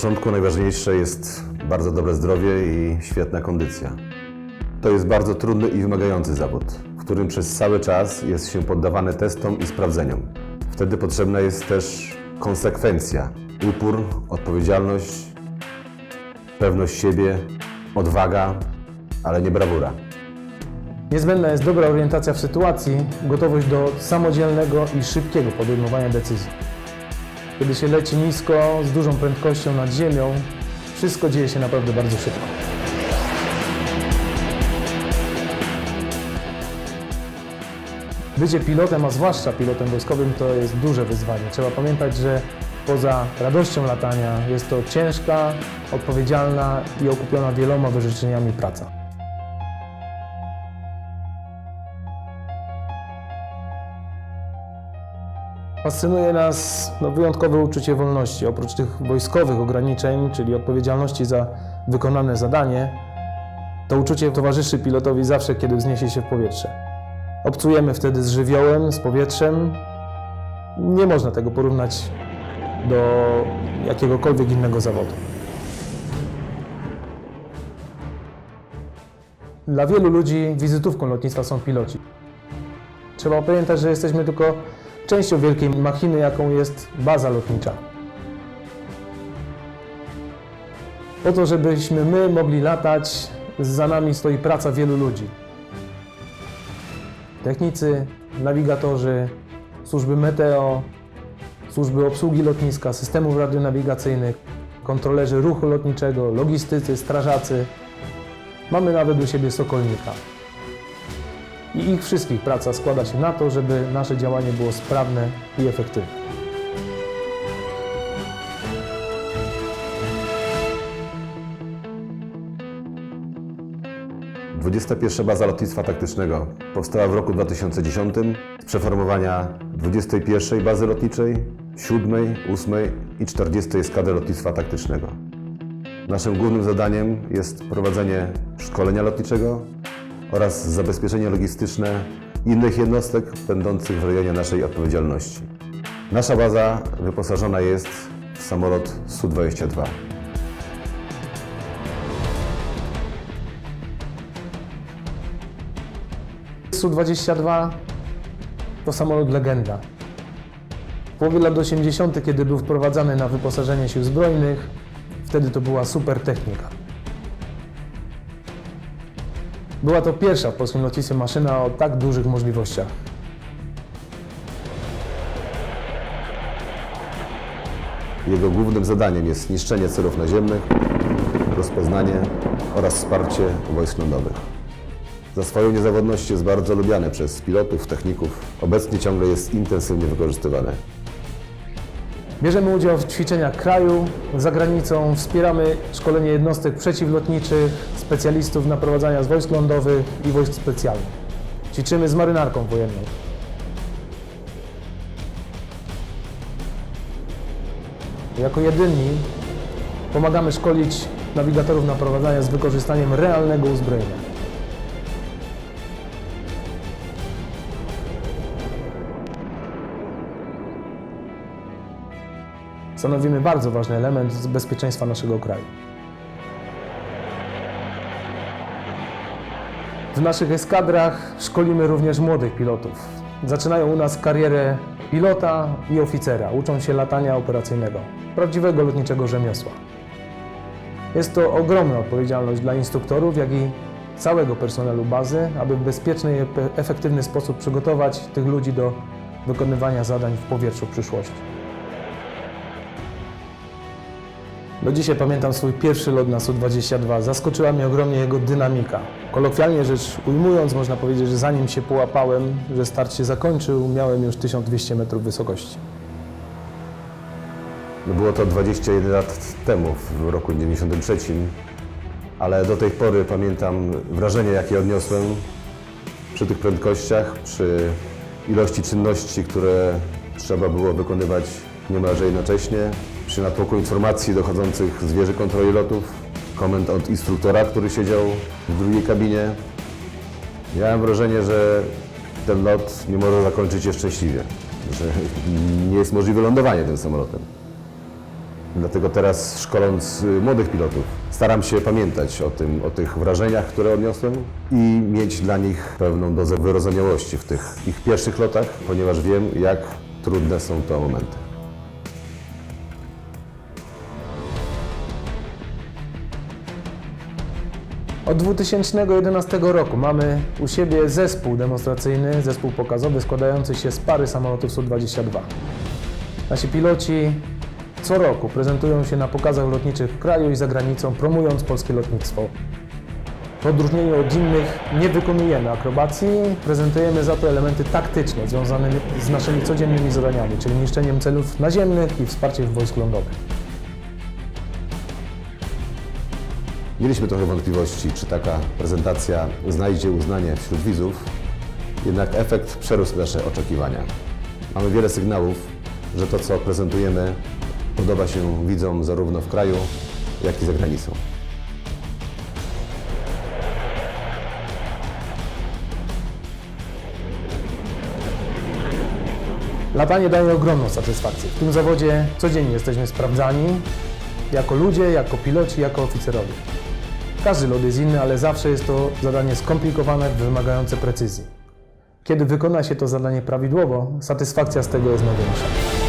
Początku najważniejsze jest bardzo dobre zdrowie i świetna kondycja. To jest bardzo trudny i wymagający zawód, w którym przez cały czas jest się poddawany testom i sprawdzeniom. Wtedy potrzebna jest też konsekwencja, upór, odpowiedzialność, pewność siebie, odwaga, ale nie brawura. Niezbędna jest dobra orientacja w sytuacji, gotowość do samodzielnego i szybkiego podejmowania decyzji. Kiedy się leci nisko, z dużą prędkością nad ziemią, wszystko dzieje się naprawdę bardzo szybko. Bycie pilotem, a zwłaszcza pilotem wojskowym, to jest duże wyzwanie. Trzeba pamiętać, że poza radością latania jest to ciężka, odpowiedzialna i okupiona wieloma wyrzeczeniami praca. Fascynuje nas no, wyjątkowe uczucie wolności. Oprócz tych wojskowych ograniczeń, czyli odpowiedzialności za wykonane zadanie, to uczucie towarzyszy pilotowi zawsze, kiedy wzniesie się w powietrze. Obcujemy wtedy z żywiołem, z powietrzem. Nie można tego porównać do jakiegokolwiek innego zawodu. Dla wielu ludzi wizytówką lotnictwa są piloci. Trzeba pamiętać, że jesteśmy tylko częścią wielkiej machiny, jaką jest baza lotnicza. Po to, żebyśmy my mogli latać, za nami stoi praca wielu ludzi. Technicy, nawigatorzy, służby meteo, służby obsługi lotniska, systemów radionawigacyjnych, kontrolerzy ruchu lotniczego, logistycy, strażacy. Mamy nawet u siebie sokolnika. I ich wszystkich praca składa się na to, żeby nasze działanie było sprawne i efektywne. – 21. Baza Lotnictwa Taktycznego powstała w roku 2010 z przeformowania 21. Bazy Lotniczej, 7., 8. i 40. Eskadry Lotnictwa Taktycznego. Naszym głównym zadaniem jest prowadzenie szkolenia lotniczego oraz zabezpieczenie logistyczne innych jednostek będących w rejonie naszej odpowiedzialności. Nasza baza wyposażona jest w samolot Su-22. Su-22 to samolot legenda. W połowie lat 80., kiedy był wprowadzany na wyposażenie sił zbrojnych, wtedy to była super technika. Była to pierwsza w polskim lotnictwie maszyna o tak dużych możliwościach. Jego głównym zadaniem jest niszczenie celów naziemnych, rozpoznanie oraz wsparcie wojsk lądowych. Za swoją niezawodność jest bardzo lubiany przez pilotów, techników. Obecnie ciągle jest intensywnie wykorzystywany. Bierzemy udział w ćwiczeniach kraju, za granicą, wspieramy szkolenie jednostek przeciwlotniczych, specjalistów naprowadzania z wojsk lądowych i wojsk specjalnych. Ćwiczymy z marynarką wojenną. Jako jedyni pomagamy szkolić nawigatorów naprowadzania z wykorzystaniem realnego uzbrojenia. Stanowimy bardzo ważny element bezpieczeństwa naszego kraju. W naszych eskadrach szkolimy również młodych pilotów. Zaczynają u nas karierę pilota i oficera, uczą się latania operacyjnego, prawdziwego lotniczego rzemiosła. Jest to ogromna odpowiedzialność dla instruktorów, jak i całego personelu bazy, aby w bezpieczny i efektywny sposób przygotować tych ludzi do wykonywania zadań w powietrzu w przyszłości. Do dzisiaj pamiętam swój pierwszy lot na Su-22. Zaskoczyła mnie ogromnie jego dynamika. Kolokwialnie rzecz ujmując, można powiedzieć, że zanim się połapałem, że start się zakończył, miałem już 1200 metrów wysokości. No było to 21 lat temu, w roku 93, ale do tej pory pamiętam wrażenie, jakie odniosłem przy tych prędkościach, przy ilości czynności, które trzeba było wykonywać niemalże jednocześnie, przy natłoku informacji dochodzących z wieży kontroli lotów, komend od instruktora, który siedział w drugiej kabinie. Miałem wrażenie, że ten lot nie może zakończyć się szczęśliwie, że nie jest możliwe lądowanie tym samolotem. Dlatego teraz szkoląc y, młodych pilotów, staram się pamiętać o, tym, o tych wrażeniach, które odniosłem i mieć dla nich pewną dozę wyrozumiałości w tych ich pierwszych lotach, ponieważ wiem, jak trudne są to momenty. Od 2011 roku mamy u siebie zespół demonstracyjny, zespół pokazowy składający się z pary samolotów Su-22. Nasi piloci co roku prezentują się na pokazach lotniczych w kraju i za granicą, promując polskie lotnictwo. W odróżnieniu od innych nie wykonujemy akrobacji, prezentujemy za to elementy taktyczne związane z naszymi codziennymi zadaniami, czyli niszczeniem celów naziemnych i wsparciem wojsk lądowych. Mieliśmy trochę wątpliwości, czy taka prezentacja znajdzie uznanie wśród widzów, jednak efekt przerósł nasze oczekiwania. Mamy wiele sygnałów, że to, co prezentujemy, podoba się widzom zarówno w kraju, jak i za granicą. Latanie daje ogromną satysfakcję. W tym zawodzie codziennie jesteśmy sprawdzani jako ludzie, jako piloci, jako oficerowie. Każdy lot jest inny, ale zawsze jest to zadanie skomplikowane, wymagające precyzji. Kiedy wykona się to zadanie prawidłowo, satysfakcja z tego jest największa.